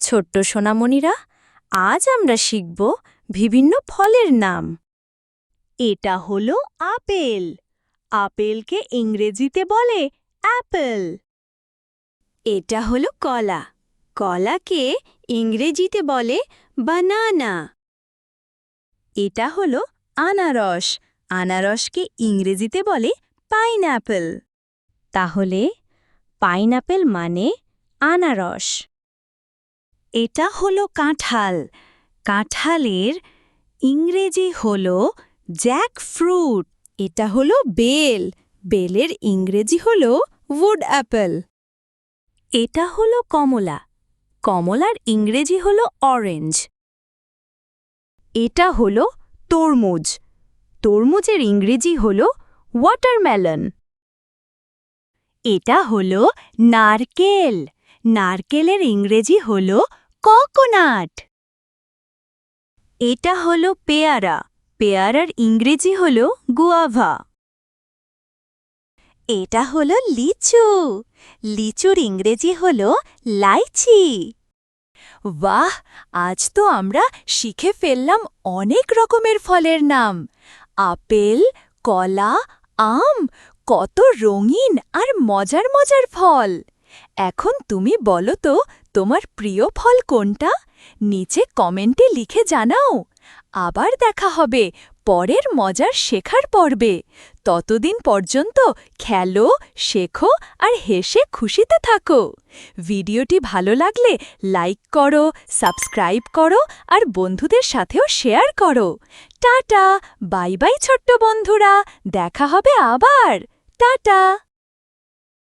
ছোট্ট সোনামণিরা, আজ আমরা শিখব বিভিন্ন ফলের নাম। এটা হলো আপেল। আপেলকে ইংরেজিতে বলে অ্যাপেল। এটা হলো কলা। কলাকে ইংরেজিতে বলে বানানা। এটা হলো আনারস। আনারসকে ইংরেজিতে বলে পাইনঅ্যাপেল। তাহলে পাইনঅ্যাপেল মানে আনারস। এটা হলো কাঁঠাল। কাঁঠালের ইংরেজি হলো জ্যাক ফ্রুট এটা হলো বেল। বেলের ইংরেজি হলো উড অ্যাপেল এটা হলো কমলা। কমলার ইংরেজি হলো অরেঞ্জ এটা হলো তরমুজ। তরমুজের ইংরেজি হলো ওয়াটারমেলন এটা হলো নারকেল। নারকেলের ইংরেজি হলো কোকোনাট। এটা হল পেয়ারা। পেয়ারার ইংরেজি হল গুয়াভা। এটা হল লিচু। লিচুর ইংরেজি হল লাইচি। বাহ! আজ তো আমরা শিখে ফেললাম অনেক রকমের ফলের নাম। আপেল, কলা, আম, কত রঙিন আর মজার মজার ফল। এখন তুমি বলো তো তোমার প্রিয় ফল কোনটা? নিচে কমেন্টে লিখে জানাও। আবার দেখা হবে পরের মজার শেখার পর্বে। ততদিন পর্যন্ত খেলো, শেখো আর হেসে খুশিতে থাকো। ভিডিওটি ভালো লাগলে লাইক করো, সাবস্ক্রাইব করো আর বন্ধুদের সাথেও শেয়ার করো। টাটা, বাই বাই ছোট্ট বন্ধুরা, দেখা হবে আবার। টাটা।